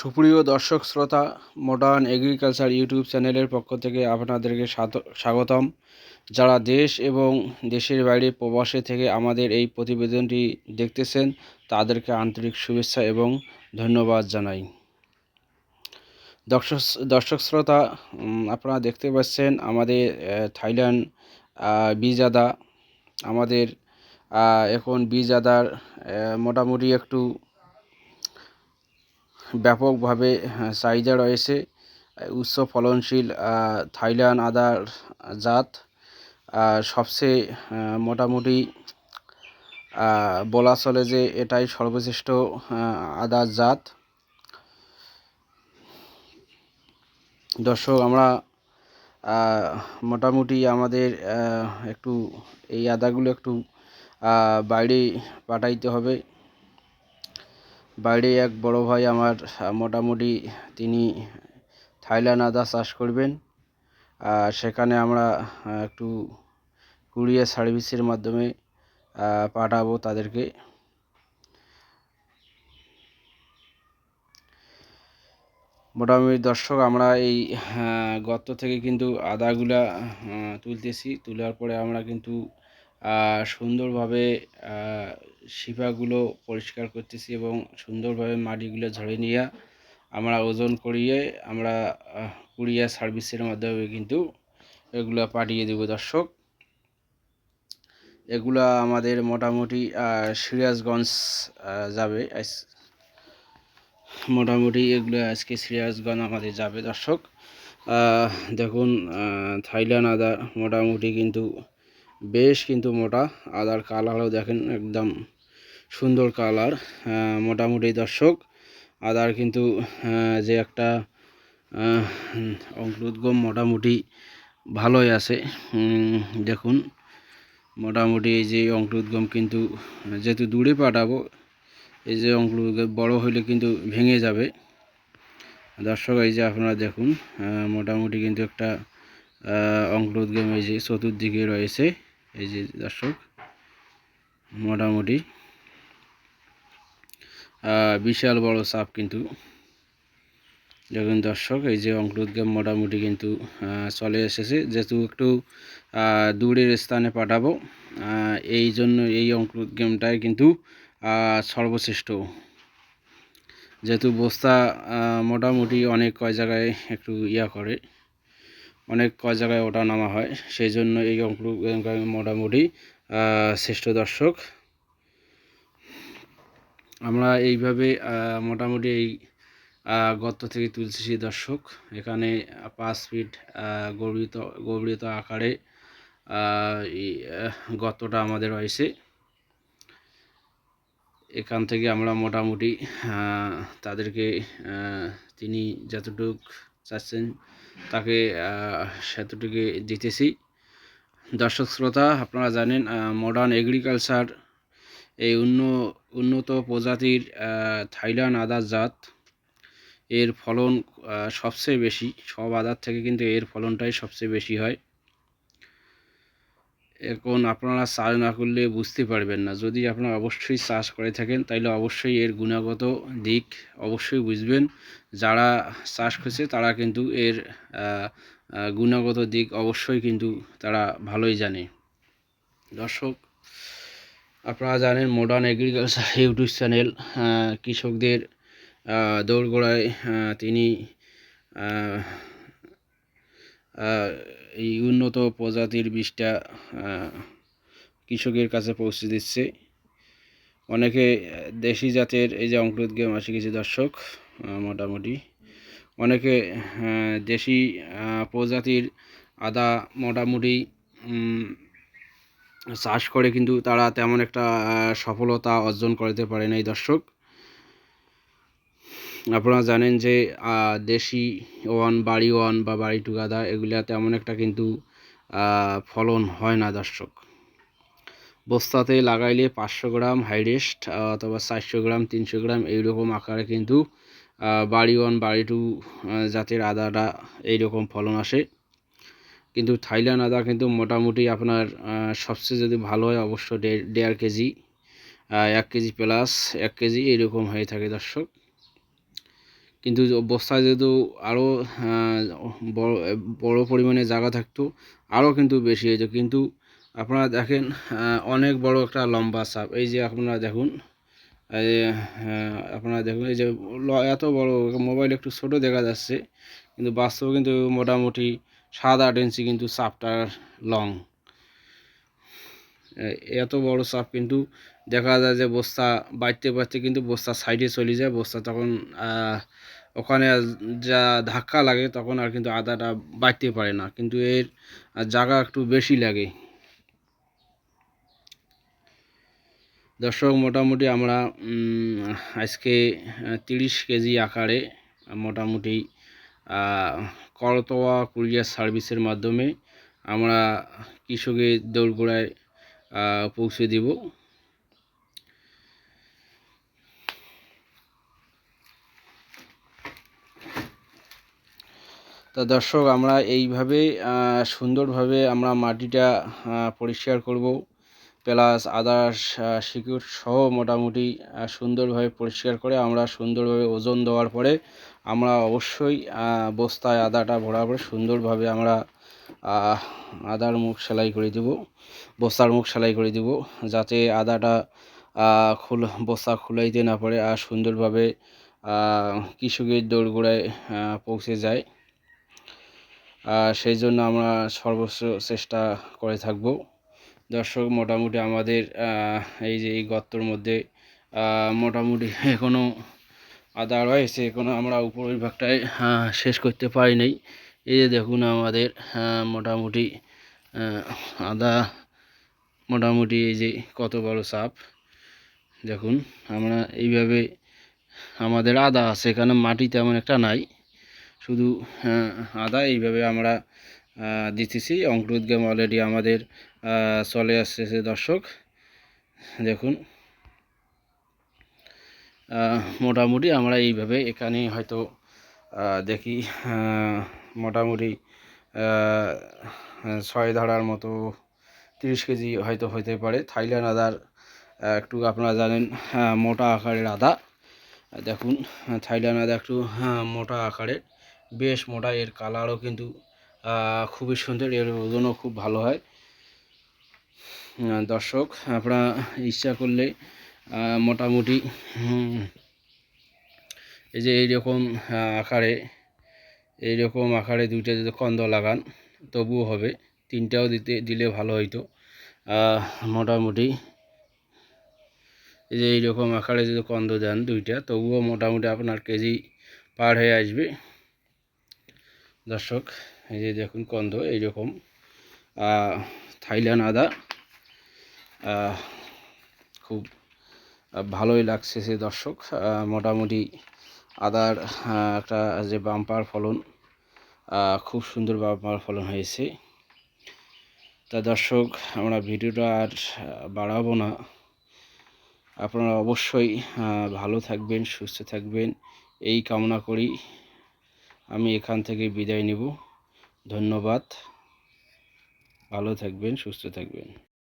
সুপ্রিয় দর্শক শ্রোতা মডার্ন এগ্রিকালচার ইউটিউব চ্যানেলের পক্ষ থেকে আপনাদেরকে স্বাগতম। যারা দেশ এবং দেশের বাইরে প্রবাসে থেকে আমাদের এই প্রতিবেদনটি দেখতেছেন, তাদেরকে আন্তরিক শুভেচ্ছা এবং ধন্যবাদ জানাই। দর্শক দর্শক শ্রোতা আপনারা দেখতে পাচ্ছেন আমাদের থাইল্যান্ড বীজ আদা আমাদের এখন বীজ আদার মোটামুটি একটু ব্যাপকভাবে চাহিদা রয়েছে। উচ্চ ফলনশীল থাইল্যান্ড আদার জাত সবচেয়ে মোটামুটি বলা চলে যে এটাই সর্বশ্রেষ্ঠ আদার জাত। দর্শক, আমরা মোটামুটি আমাদের একটু এই আদাগুলো একটু বাইরে পাঠাইতে হবে। বাইরে এক বড় ভাই আমার মোটামুটি তিনি থাইল্যান্ড আদা চাষ করবেন। আর সেখানে আমরা একটু কুরিয়ার সার্ভিসের মাধ্যমে পাঠাবো তাদেরকে। মোটামুটি দর্শক, আমরা এই গর্ত থেকে কিন্তু আদাগুলা তুলতেছি। তোলার পরে আমরা কিন্তু সুন্দরভাবে শিপাগুলো পরিষ্কার করতেছি এবং সুন্দরভাবে মাটিগুলো ঝরে নিয়ে আমরা ওজন করিয়ে আমরা কুরিয়ার সার্ভিসের মাধ্যমে কিন্তু এগুলো পাঠিয়ে দেব দর্শক। এগুলা আমাদের মোটামুটি সিরাজগঞ্জ যাবে। মোটামুটি এগুলো আজকে সিরাজগঞ্জ আমাদের যাবে দর্শক। দেখুন থাইল্যান্ড আদা মোটামুটি কিন্তু বেশ কিন্তু মোটা। আদার কালারও দেখেন একদম সুন্দর কালার মোটামুটি দর্শক। আদার কিন্তু যে একটা অঙ্কুরোদ্গম মোটামুটি ভালোই আছে। দেখুন, মোটামুটি এই যে অঙ্কুরোদ্গম কিন্তু যেহেতু দূরে পাঠাবো, এই যে অঙ্কুরোদ্গম বড় হলে কিন্তু ভেঙে যাবে। দর্শক, এই যে আপনারা দেখুন মোটামুটি কিন্তু একটা অঙ্কুরোদ্গম এই যে চতুর্দিকে রয়েছে। এই যে দর্শক, মোটামুটি বিশাল বড় চাপ কিন্তু। দেখুন দর্শক, এই যে অঙ্কুরোদ্গম মোটামুটি কিন্তু চলে এসেছে। যেহেতু একটু দূরের স্থানে পাঠাবো এই জন্য এই অঙ্কুরোদ্গমটাই কিন্তু সর্বশ্রেষ্ঠ। যেহেতু বস্তা মোটামুটি অনেক কয় জায়গায় একটু ইয়া করে। অনেক কয় জায়গায় ওঠা নামা হয়, সেই জন্য এই অঙ্কুরোদ্গম মোটামুটি শ্রেষ্ঠ দর্শক। আমরা এইভাবে মোটামুটি এই গর্ত থেকে তুলছি দর্শক। এখানে পাঁচ ফিট গভীরিত গভীরিত আকারে গর্তটা আমাদের রয়েছে। এখান থেকে আমরা মোটামুটি তাদেরকে তিনি যতটুক চাচ্ছেন, তাকে সেতুটিকে দিতেছি। দর্শক শ্রোতা, আপনারা জানেন মডার্ন এগ্রিকালচার এই উন্ন, উন্নত প্রজাতির থাইল্যান্ড আদার জাত। এর ফলন সবচেয়ে বেশি, সব আদার থেকে কিন্তু এর ফলনটাই সবচেয়ে বেশি হয়। এখন আপনারা চাষ না করলে বুঝতে পারবেন না। যদি আপনারা অবশ্যই চাষ করে থাকেন তাহলে অবশ্যই এর গুণগত দিক অবশ্যই বুঝবেন। যারা চাষ করছে তারা কিন্তু এর গুণগত দিক অবশ্যই কিন্তু তারা ভালোই জানে। দর্শক আপনারা জানেন মডার্ন এগ্রিকালচার ইউটিউব চ্যানেল কৃষকদের আহ, দোরগোড়ায় তিনি এই উন্নত প্রজাতির বীজটা কৃষকের কাছে পৌঁছে দিচ্ছে। অনেকে দেশি জাতের এই যে অঙ্কুরোদ্গম আসে কিছু দর্শক মোটামুটি। অনেকে দেশি প্রজাতির আদা মোটামুটি চাষ করে কিন্তু তারা তেমন একটা সফলতা অর্জন করতে পারে নাই দর্শক। আপনারা জানেন যে দেশি ওয়ান, বাড়ি ওয়ান বা বাড়ি টু গাদা এগুলা তেমন একটা কিন্তু ফলন হয় না দর্শক। বস্তাতে লাগাইলে পাঁচশো গ্রাম হাইরেস্ট অথবা চারশো গ্রাম, তিনশো গ্রাম এইরকম আকারে কিন্তু বাড়ি ওয়ান, বাড়ি টু জাতের আদাটা এইরকম ফলন আসে। কিন্তু থাইল্যান্ড আদা কিন্তু মোটামুটি আপনার সবচেয়ে যদি ভালো হয় অবশ্য দেড় কেজি এক কেজি প্লাস এক কেজি এইরকম হয়ে থাকে দর্শক। কিন্তু বস্তায় যেহেতু আরও বড় বড় পরিমাণে জায়গা থাকতো আরও কিন্তু বেশি হয়েছে। কিন্তু আপনারা দেখেন অনেক বড় একটা লম্বা সাপ। এই যে আপনারা দেখুন আপনারা দেখুন, এই যে এত বড়, মোবাইল একটু ছোট দেখা যাচ্ছে, কিন্তু বাস্তবে কিন্তু মোটামুটি সাত আট ইঞ্চি কিন্তু সাপটার লং এত বড় সাপ কিন্তু দেখা যায় যে বস্তা বাড়তে বাড়তে কিন্তু বস্তা সাইডে চলে যায়, বস্তা তখন ওখানে যা ধাক্কা লাগে তখন আর কিন্তু আদাটা বাড়তে পারে না, কিন্তু এর জায়গা একটু বেশি লাগে। দর্শক, মোটামুটি আমরা আজকে তিরিশ কেজি আকারে মোটামুটি করতোয়া কুরিয়ার সার্ভিসের মাধ্যমে আমরা কৃষকের দৌড়গোড়ায় পৌঁছে দিব। তা দর্শক, আমরা এইভাবে সুন্দরভাবে আমরা মাটিটা পরিষ্কার করব। প্লাস আদার্স সিকিউর সহ মোটামুটি সুন্দরভাবে পরিষ্কার করে আমরা সুন্দরভাবে ওজন দেওয়ার পরে আমরা অবশ্যই বস্তায় আদাটা ভরার পরে সুন্দরভাবে আমরা আদার মুখ সেলাই করে দেব, বস্তার মুখ সেলাই করে দেব, যাতে আদাটা খুল, বস্তা খুলাইতে না পারে আর সুন্দরভাবে কৃষকের দোরগোড়ায় পৌঁছে যায়। সেই জন্য আমরা সর্বোচ্চ চেষ্টা করে থাকব। দর্শক, মোটামুটি আমাদের এই যে এই গর্তর মধ্যে মোটামুটি এখনও আদা রয়েছে এখনও আমরা উপরের ভাগটায় শেষ করতে পারি নাই। এই যে দেখুন আমাদের মোটামুটি আদা মোটামুটি এই যে কত বড় সাপ। দেখুন আমরা এইভাবে আমাদের আদা আছে এখানে মাটি তেমন একটা নাই। শুধু আহ, আদা এইভাবে আমরা দিতেছি অঙ্কুরোদ গেম অলরেডি আমাদের চলে আসতেছে দর্শক। দেখুন মোটামুটি আমরা এইভাবে এখানে হয়তো দেখি মোটামুটি ছয় ধারার মতো তিরিশ কেজি হয়তো হতে পারে। থাইল্যান্ড আদার একটু আপনারা জানেন মোটা আকারের আদা। দেখুন, থাইল্যান্ড আদা একটু মোটা আকারের। বেশ মোটা, এর কালারও কিন্তু খুবই সুন্দর, এর ওজনও খুব ভালো হয়। দর্শক, আপনারা ইচ্ছা করলে মোটামুটি এই যে এইরকম আকারে এইরকম আকারে দুইটা যদি কন্দ লাগান, তবুও হবে। তিনটাও দিতে, দিলে ভালো হইতো। মোটামুটি এই যে এইরকম আকারে যদি কন্দ দেন দুইটা, তবুও মোটামুটি আপনার কেজি পার হয়ে আসবে। দর্শক, এই যে দেখুন কন্দ, এইরকম। থাইল্যান্ড আদা। খুব ভালোই লাগছে সে দর্শক। মোটামুটি আদার একটা যে বাম্পার ফলন খুব সুন্দর বাম্পার ফলন হয়েছে। তা দর্শক, আমরা ভিডিওটা আর বাড়াবো না। আপনারা অবশ্যই ভালো থাকবেন, সুস্থ থাকবেন। এই কামনা করি। আমি এখান থেকে বিদায় নেব। ধন্যবাদ। ভালো থাকবেন, সুস্থ থাকবেন।